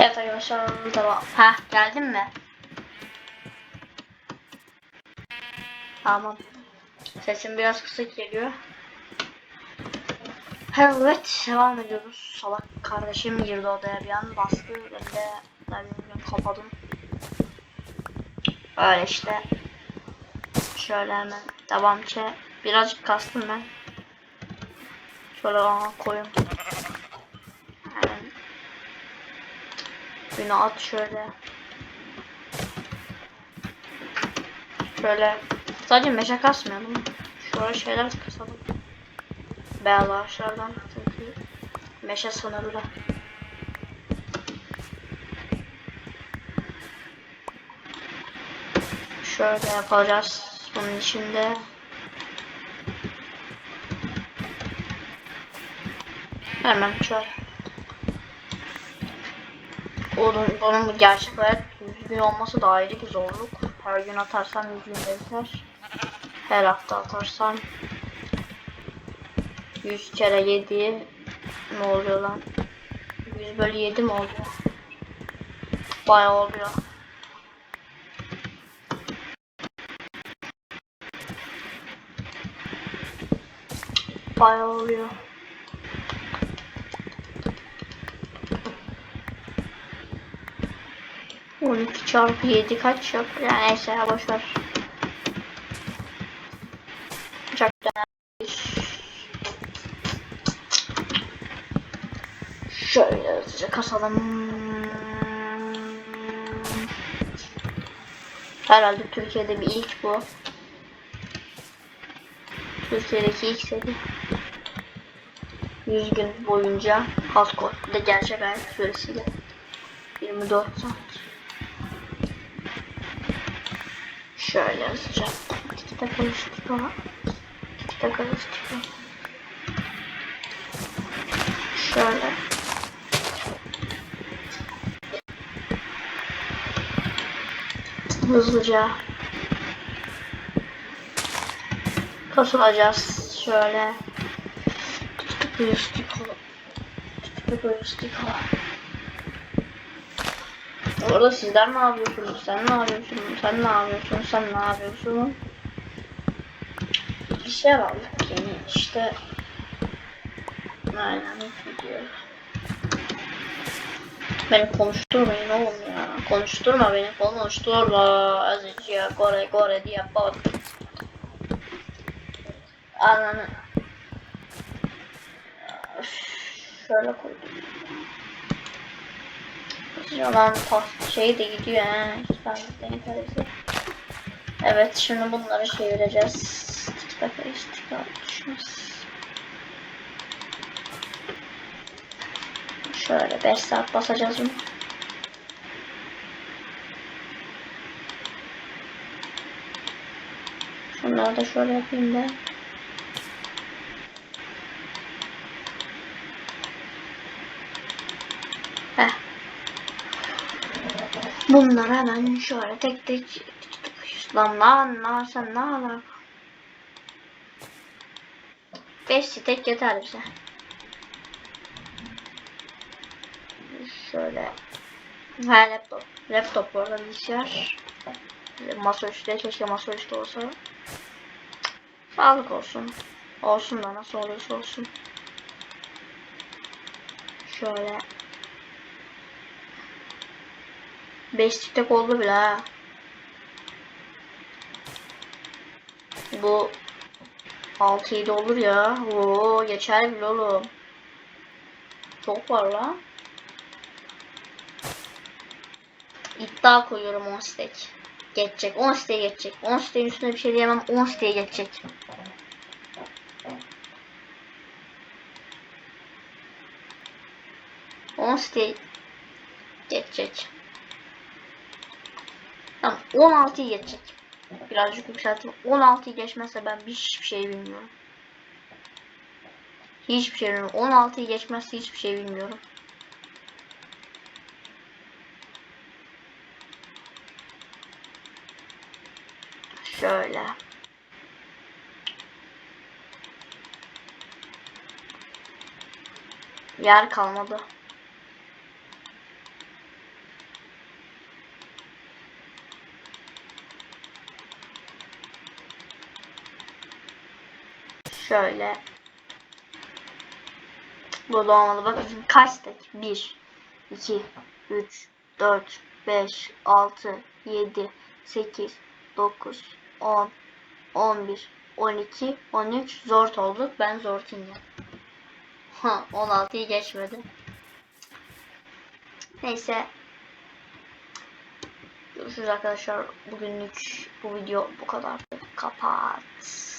Evet arkadaşlar tamam. Ha geldin mi? Tamam. Sesim biraz kısık geliyor. Evet devam ediyoruz. Salak kardeşim girdi odaya bir an bastı. Ben de ben kapadım. Öyle işte. Şöyle hemen devam ki. Birazcık kastım ben. Şöyle aa, koyayım. Hemen. Günü at şöyle. Şöyle. Sadece meşe kasmayalım. Şöyle şeyler kasalım. Beyaz ağaçlardan çünkü meşe sınırlı. Şöyle yapacağız. Bunun içinde hemen şöyle. Onun, onun gerçek hayat 100 gün olması da ayrı bir zorluk. Her gün atarsam 100 gün biter. Her hafta atarsam 100 kere 7 ne oluyor lan? 100 bölü 7 mi oluyor? Bayağı oluyor. Bayağı oluyor. On iki çarpı yedi kaç yapıyor? Yani neyse ya boşver. Çok Şöyle hızlıca kasalım. Herhalde Türkiye'de bir ilk bu. Türkiye'deki ilk seri. 100 gün boyunca hardcore bir de gerçek hayat süresiyle 24 saat. Şöyle var. İki dakika üstü var. Şöyle. Hızlıca kasılacağız. Şöyle. Stiko. Küçük bir stiko. Orada sizler ne yapıyorsunuz? Sen ne yapıyorsun? Sen ne yapıyorsun? Sen ne yapıyorsun? Bir şey aldık yeni işte. Aynen video. Beni konuşturmayın oğlum ya. Konuşturma beni konuşturma. Azıcık ya gore gore diye bak. Ananı. Şöyle koydum. Yalan pas şey de gidiyor ha. Evet şimdi bunları çevireceğiz. Dakika istikrar düşmez. Şöyle 5 saat basacağız bunu. Şunları da şöyle yapayım da. Heh. Bunları hemen şöyle tek tek lan lan lan sen ne alak? 5 tek yeter bize. Şöyle. Ha laptop. Laptop bu arada bilgisayar. Masa üstü keşke masa üstü olsa. Sağlık olsun. Olsun da nasıl olursa olsun. Şöyle. 5 tek oldu bile ha. Bu 6-7 olur ya. Oo geçer bile oğlum. Çok var lan. İddia koyuyorum 10 stack. Geçecek. 10 stack geçecek. 10 stack'in üstüne bir şey diyemem. 10 stack geçecek. On stack geçecek. Tamam 16'yı geçecek. Birazcık yükselttim. 16'yı geçmezse ben hiçbir şey bilmiyorum. Hiçbir şey bilmiyorum. 16'yı geçmezse hiçbir şey bilmiyorum. Şöyle. Yer kalmadı. Şöyle. Böyle olmalı. Bakın kaç tek? 1, 2, 3, 4, 5, 6, 7, 8, 9, 10, 11, 12, 13 zor olduk. Ben zor ya. Ha 16'yı geçmedi. Neyse. Görüşürüz arkadaşlar. Bugünlük bu video bu kadar. Kapat.